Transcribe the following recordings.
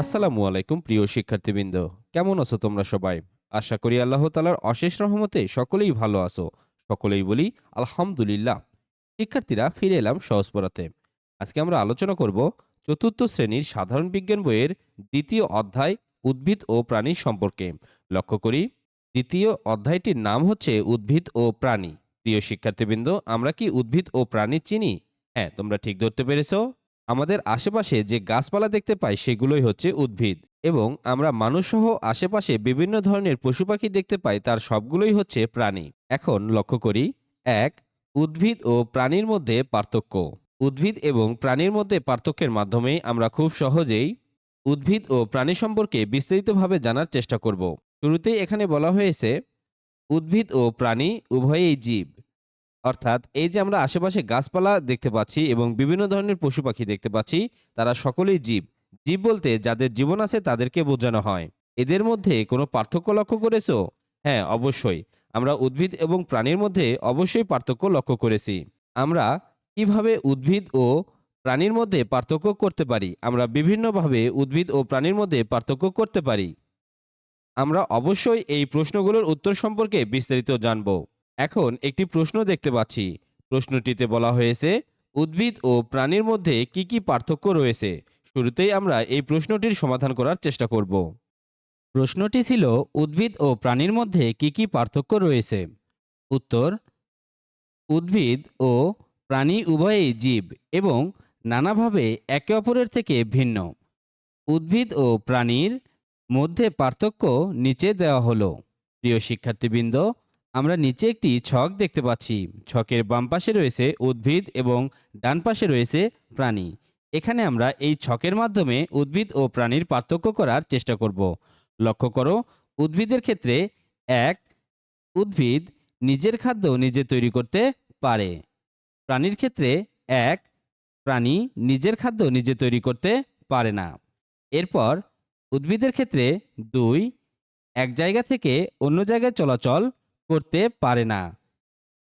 আসসালামু আলাইকুম, প্রিয় শিক্ষার্থীবৃন্দ। কেমন আছো তোমরা সবাই? আশা করি আল্লাহ তালার অশেষ রহমতে সকলেই ভালো আছো। সকলেই বলি, আলহামদুলিল্লাহ। শিক্ষার্থীরা ফিরে এলাম সহজ পড়াতে আজকে আমরা আলোচনা করব চতুর্থ শ্রেণির সাধারণ বিজ্ঞান বইয়ের দ্বিতীয় অধ্যায় উদ্ভিদ ও প্রাণী সম্পর্কে। লক্ষ্য করি, দ্বিতীয় অধ্যায়টির নাম হচ্ছে উদ্ভিদ ও প্রাণী। প্রিয় শিক্ষার্থীবৃন্দ, আমরা কি উদ্ভিদ ও প্রাণী চিনি? হ্যাঁ তোমরা ঠিক ধরতে পেরেছ। আমাদের আশেপাশে যে গাছপালা দেখতে পাই সেগুলোই হচ্ছে উদ্ভিদ এবং আমরা মানুষসহ আশেপাশে বিভিন্ন ধরনের পশু পাখি দেখতে পাই তার সবগুলোই হচ্ছে প্রাণী। এখন লক্ষ্য করি, এক, উদ্ভিদ ও প্রাণীর মধ্যে পার্থক্য। উদ্ভিদ এবং প্রাণীর মধ্যে পার্থক্যের মাধ্যমে আমরা খুব সহজেই উদ্ভিদ ও প্রাণী সম্পর্কে বিস্তারিতভাবে জানার চেষ্টা করব। শুরুতেই এখানে বলা হয়েছে, উদ্ভিদ ও প্রাণী উভয়েই জীব। অর্থাৎ এই যে আমরা আশেপাশে গাছপালা দেখতে পাচ্ছি এবং বিভিন্ন ধরনের পশু পাখি দেখতে পাচ্ছি, তারা সকলেই জীব। জীব বলতে যাদের জীবন আছে তাদেরকে বোঝানো হয়। এদের মধ্যে কোনো পার্থক্য লক্ষ্য করেছ? হ্যাঁ অবশ্যই। আমরা উদ্ভিদ এবং প্রাণীর মধ্যে অবশ্যই পার্থক্য লক্ষ্য করেছি। আমরা কীভাবে উদ্ভিদ ও প্রাণীর মধ্যে পার্থক্য করতে পারি? আমরা বিভিন্নভাবে উদ্ভিদ ও প্রাণীর মধ্যে পার্থক্য করতে পারি। আমরা অবশ্যই এই প্রশ্নগুলোর উত্তর সম্পর্কে বিস্তারিত জানব। এখন একটি প্রশ্ন দেখতে পাচ্ছি। প্রশ্নটিতে বলা হয়েছে, উদ্ভিদ ও প্রাণীর মধ্যে কি কি পার্থক্য রয়েছে? শুরুতেই আমরা এই প্রশ্নটির সমাধান করার চেষ্টা করব। প্রশ্নটি ছিল, উদ্ভিদ ও প্রাণীর মধ্যে কি কি পার্থক্য রয়েছে? উত্তর, উদ্ভিদ ও প্রাণী উভয়েই জীব এবং নানাভাবে একে অপরের থেকে ভিন্ন। উদ্ভিদ ও প্রাণীর মধ্যে পার্থক্য নিচে দেওয়া হলো। প্রিয় শিক্ষার্থীবৃন্দ আমরা নিচে একটি ছক দেখতে পাচ্ছি। ছকের বাম পাশে রয়েছে উদ্ভিদ এবং ডান পাশে রয়েছে প্রাণী। এখানে আমরা এই ছকের মাধ্যমে উদ্ভিদ ও প্রাণীর পার্থক্য করার চেষ্টা করব। লক্ষ্য করো, উদ্ভিদের ক্ষেত্রে এক, উদ্ভিদ নিজের খাদ্য নিজে তৈরি করতে পারে। প্রাণীর ক্ষেত্রে এক, প্রাণী নিজের খাদ্য নিজে তৈরি করতে পারে না। এরপর, উদ্ভিদের ক্ষেত্রে দুই, এক জায়গা থেকে অন্য জায়গায় চলাচল করতে পারে না।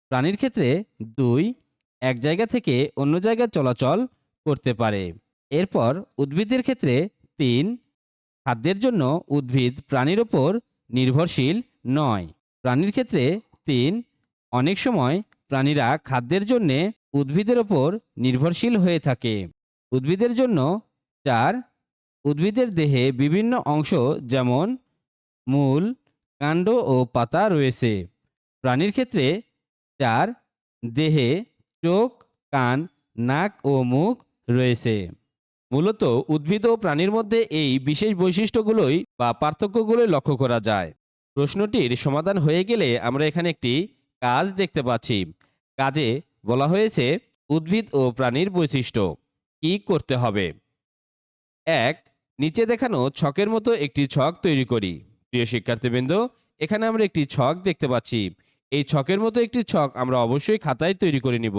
প্রাণীর ক্ষেত্রে দুই, এক জায়গা থেকে অন্য জায়গায় চলাচল করতে পারে। এরপর উদ্ভিদের ক্ষেত্রে তিন, খাদ্যের জন্য উদ্ভিদ প্রাণীর ওপর নির্ভরশীল নয়। প্রাণীর ক্ষেত্রে তিন, অনেক সময় প্রাণীরা খাদ্যের জন্যে উদ্ভিদের ওপর নির্ভরশীল হয়ে থাকে। উদ্ভিদের জন্য চার, উদ্ভিদের দেহে বিভিন্ন অংশ যেমন মূল কাণ্ড ও পাতা রয়েছে। প্রাণীর ক্ষেত্রে চার, দেহে চোখ, কান, নাক ও মুখ রয়েছে। মূলত উদ্ভিদ ও প্রাণীর মধ্যে এই বিশেষ বৈশিষ্ট্যগুলোই বা পার্থক্যগুলোই লক্ষ্য করা যায়। প্রশ্নটির সমাধান হয়ে গেলে আমরা এখানে একটি কাজ দেখতে পাচ্ছি। কাজে বলা হয়েছে উদ্ভিদ ও প্রাণীর বৈশিষ্ট্য। কি করতে হবে? এক, নিচে দেখানো ছকের মতো একটি ছক তৈরি করি। প্রিয় শিক্ষার্থীবৃন্দ এখানে আমরা একটি ছক দেখতে পাচ্ছি। এই ছকের মতো একটি ছক আমরা অবশ্যই খাতায় তৈরি করে নিব।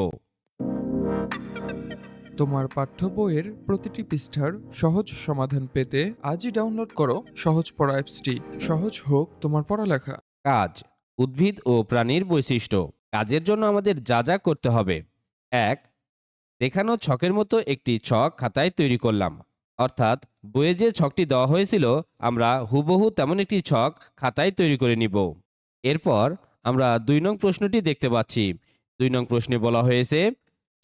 তোমার পাঠ্য বইয়ের প্রতিটি পৃষ্ঠার সহজ সমাধান পেতে আজই ডাউনলোড করো সহজ পড়া অ্যাপসটি। সহজ হোক তোমার পড়ালেখা। কাজ উদ্ভিদ ও প্রাণীর বৈশিষ্ট্য। কাজের জন্য আমাদের যা যা করতে হবে। এক দেখানো ছকের মতো একটি ছক খাতায় তৈরি করলাম। অর্থাৎ বইয়ে যে ছকটি দেওয়া হয়েছিল, আমরা হুবহু তেমন একটি ছক খাতায় তৈরি করে নিব। এরপর আমরা দুই নং প্রশ্নটি দেখতে পাচ্ছি। দুই নং প্রশ্নে বলা হয়েছে,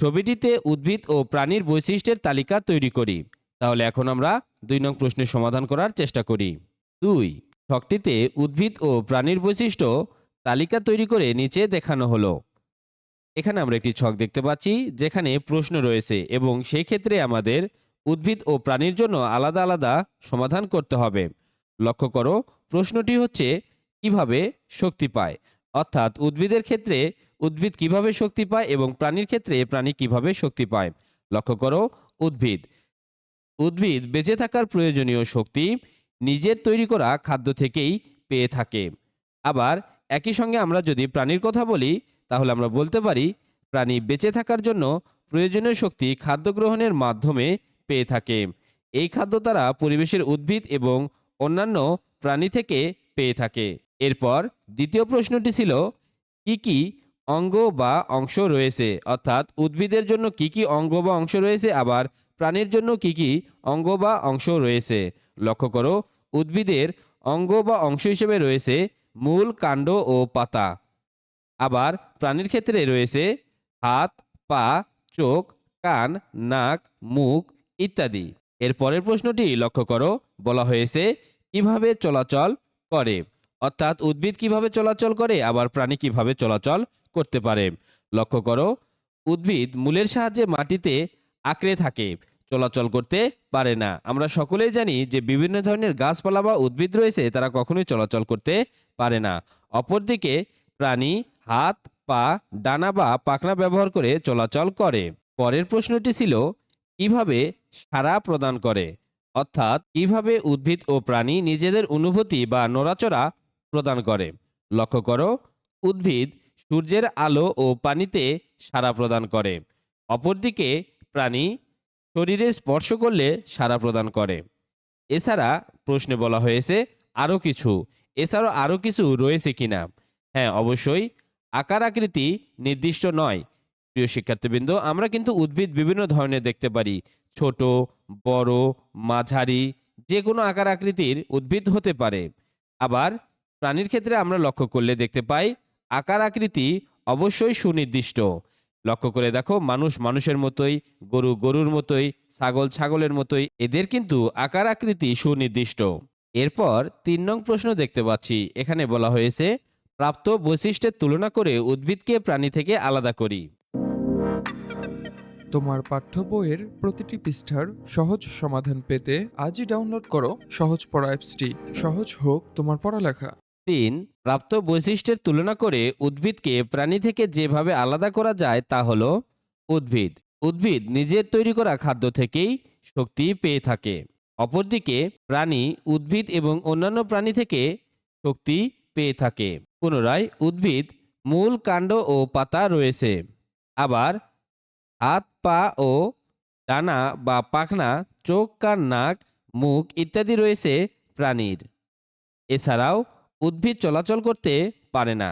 ছবিটিতে উদ্ভিদ ও প্রাণীর বৈশিষ্ট্যের তালিকা তৈরি করি। তাহলে এখন আমরা দুই নং প্রশ্নের সমাধান করার চেষ্টা করি। দুই, ছকটিতে উদ্ভিদ ও প্রাণীর বৈশিষ্ট্য তালিকা তৈরি করে নিচে দেখানো হলো। এখানে আমরা একটি ছক দেখতে পাচ্ছি, যেখানে প্রশ্ন রয়েছে এবং সেই ক্ষেত্রে আমাদের উদ্ভিদ ও প্রাণীর জন্য আলাদা আলাদা সমাধান করতে হবে। লক্ষ্য করো, প্রশ্নটি হচ্ছে, কীভাবে শক্তি পায়? অর্থাৎ উদ্ভিদের ক্ষেত্রে উদ্ভিদ কীভাবে শক্তি পায় এবং প্রাণীর ক্ষেত্রে প্রাণী কীভাবে শক্তি পায়? লক্ষ্য করো, উদ্ভিদ। উদ্ভিদ বেঁচে থাকার প্রয়োজনীয় শক্তি নিজের তৈরি করা খাদ্য থেকেই পেয়ে থাকে। আবার, একই সঙ্গে আমরা যদি প্রাণীর কথা বলি, তাহলে আমরা বলতে পারি, প্রাণী বেঁচে থাকার জন্য প্রয়োজনীয় শক্তি খাদ্য গ্রহণের মাধ্যমে পেয়ে থাকে। এই খাদ্য তারা পরিবেশের উদ্ভিদ এবং অন্যান্য প্রাণী থেকে পেয়ে থাকে। এরপর দ্বিতীয় প্রশ্নটি ছিল, কি কি অঙ্গ বা অংশ রয়েছে? অর্থাৎ উদ্ভিদের জন্য কি কি অঙ্গ বা অংশ রয়েছে? আবার প্রাণীর জন্য কি কি অঙ্গ বা অংশ রয়েছে? লক্ষ্য করো, উদ্ভিদের অঙ্গ বা অংশ হিসেবে রয়েছে মূল, কাণ্ড ও পাতা। আবার প্রাণীর ক্ষেত্রে রয়েছে হাত, পা, চোখ, কান, নাক, মুখ ইত্যাদি। এর পরের প্রশ্নটি লক্ষ্য করো। বলা হয়েছে, কীভাবে চলাচল করে? অর্থাৎ উদ্ভিদ কীভাবে চলাচল করে, আবার প্রাণী কীভাবে চলাচল করতে পারে? লক্ষ্য করো, উদ্ভিদ মূলের সাহায্যে মাটিতে আঁকড়ে থাকে, চলাচল করতে পারে না। আমরা সকলেই জানি যে বিভিন্ন ধরনের গাছপালা বা উদ্ভিদ রয়েছে, তারা কখনোই চলাচল করতে পারে না। অপরদিকে, প্রাণী হাত, পা, ডানা বা পাখনা ব্যবহার করে চলাচল করে। পরের প্রশ্নটি ছিল, কীভাবে সাড়া প্রদান করে। অর্থাৎ, কীভাবে উদ্ভিদ ও প্রাণী নিজেদের অনুভূতি বা নড়াচড়া প্রদান করে। লক্ষ্য করো, উদ্ভিদ সূর্যের আলো ও পানিতে সাড়া প্রদান করে। অপরদিকে, প্রাণী শরীরে স্পর্শ করলে সাড়া প্রদান করে। এছাড়া, প্রশ্নে বলা হয়েছে আরও কিছু। এছাড়াও আরও কিছু রয়েছে কিনা? হ্যাঁ অবশ্যই। আকার আকৃতি নির্দিষ্ট নয়। প্রিয় শিক্ষার্থীবৃন্দ, আমরা কিন্তু উদ্ভিদ বিভিন্ন ধরনের দেখতে পারি। ছোট, বড়, মাঝারি যে কোনো আকার আকৃতির উদ্ভিদ হতে পারে। আবার প্রাণীর ক্ষেত্রে আমরা লক্ষ্য করলে দেখতে পাই, আকার আকৃতি অবশ্যই সুনির্দিষ্ট। লক্ষ্য করে দেখো, মানুষ মানুষের মতোই, গরু গরুর মতোই, ছাগল ছাগলের মতোই, এদের কিন্তু আকার আকৃতি সুনির্দিষ্ট। এরপর তিন নং প্রশ্ন দেখতে পাচ্ছি। এখানে বলা হয়েছে, প্রাপ্ত বৈশিষ্ট্যের তুলনা করে উদ্ভিদকে প্রাণী থেকে আলাদা করি। তোমার পাঠ্য বইয়ের প্রতিটি পৃষ্ঠার সহজ সমাধান পেতে আজই ডাউনলোড করো সহজ পড়া অ্যাপসটি। সহজ হোক তোমার পড়ালেখা। তিন, প্রাপ্ত বৈশিষ্ট্যের তুলনা করে উদ্ভিদকে প্রাণী থেকে যেভাবে আলাদা করা যায় তা হল উদ্ভিদ। উদ্ভিদ নিজের তৈরি করা খাদ্য থেকেই শক্তি পেয়ে থাকে। অপরদিকে, প্রাণী, উদ্ভিদ এবং অন্যান্য প্রাণী থেকে শক্তি পেয়ে থাকে। পুনরায় উদ্ভিদ মূল কাণ্ড ও পাতা রয়েছে। আবার হাত পা ও ডানা বা পাখনা, চোখ, কান, নাক, মুখ ইত্যাদি রয়েছে প্রাণীর। এছাড়াও উদ্ভিদ চলাচল করতে পারে না।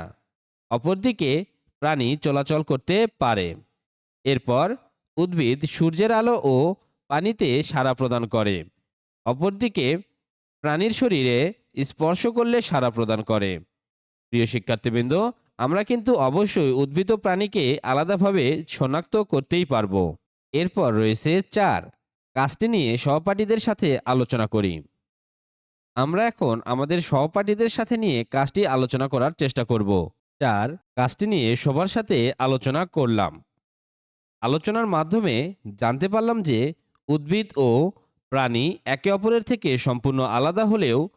অপরদিকে প্রাণী চলাচল করতে পারে। এরপর উদ্ভিদ সূর্যের আলো ও পানিতে সাড়া প্রদান করে। অপরদিকে প্রাণীর শরীরে স্পর্শ করলে সাড়া প্রদান করে। প্রিয় শিক্ষার্থীবৃন্দ আমরা কিন্তু অবশ্যই উদ্ভিদ প্রাণীকে আলাদাভাবে শনাক্ত করতেই পারব। এরপর রয়েছে চার। কাজটি নিয়ে সহপাঠীদের সাথে আলোচনা করি। আমরা এখন আমাদের সহপাঠীদের সাথে নিয়ে কাজটি আলোচনা করার চেষ্টা করব। চার। কাজটি নিয়ে সবার সাথে আলোচনা করলাম। আলোচনার মাধ্যমে জানতে পারলাম যে উদ্ভিদ ও প্রাণী একে অপরের থেকে সম্পূর্ণ আলাদা হলেও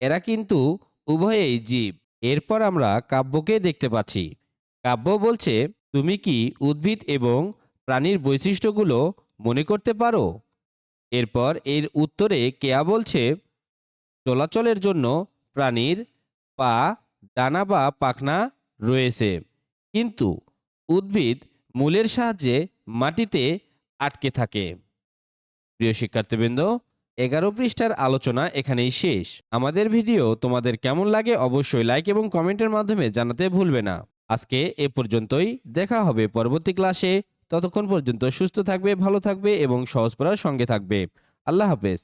এরা কিন্তু উভয়েই জীব। এরপর আমরা কাব্যকে দেখতে পাচ্ছি। কাব্য বলছে, তুমি কি উদ্ভিদ এবং প্রাণীর বৈশিষ্ট্যগুলো মনে করতে পারো? এরপর এর উত্তরে কেয়া বলছে, চলাচলের জন্য প্রাণীর পা, ডানা বা পাখনা রয়েছে। কিন্তু উদ্ভিদ মূলের সাহায্যে মাটিতে আটকে থাকে। প্রিয় শিক্ষার্থীবৃন্দ এগারো পৃষ্ঠার আলোচনা এখানেই শেষ। আমাদের ভিডিও তোমাদের কেমন লাগে অবশ্যই লাইক এবং কমেন্টের মাধ্যমে জানাতে ভুলবে না। আজকে এ পর্যন্তই। দেখা হবে পরবর্তী ক্লাসে ততক্ষণ পর্যন্ত সুস্থ থাকবে, ভালো থাকবে এবং সহজ পড়ার সঙ্গে থাকবে। আল্লাহ হাফেজ।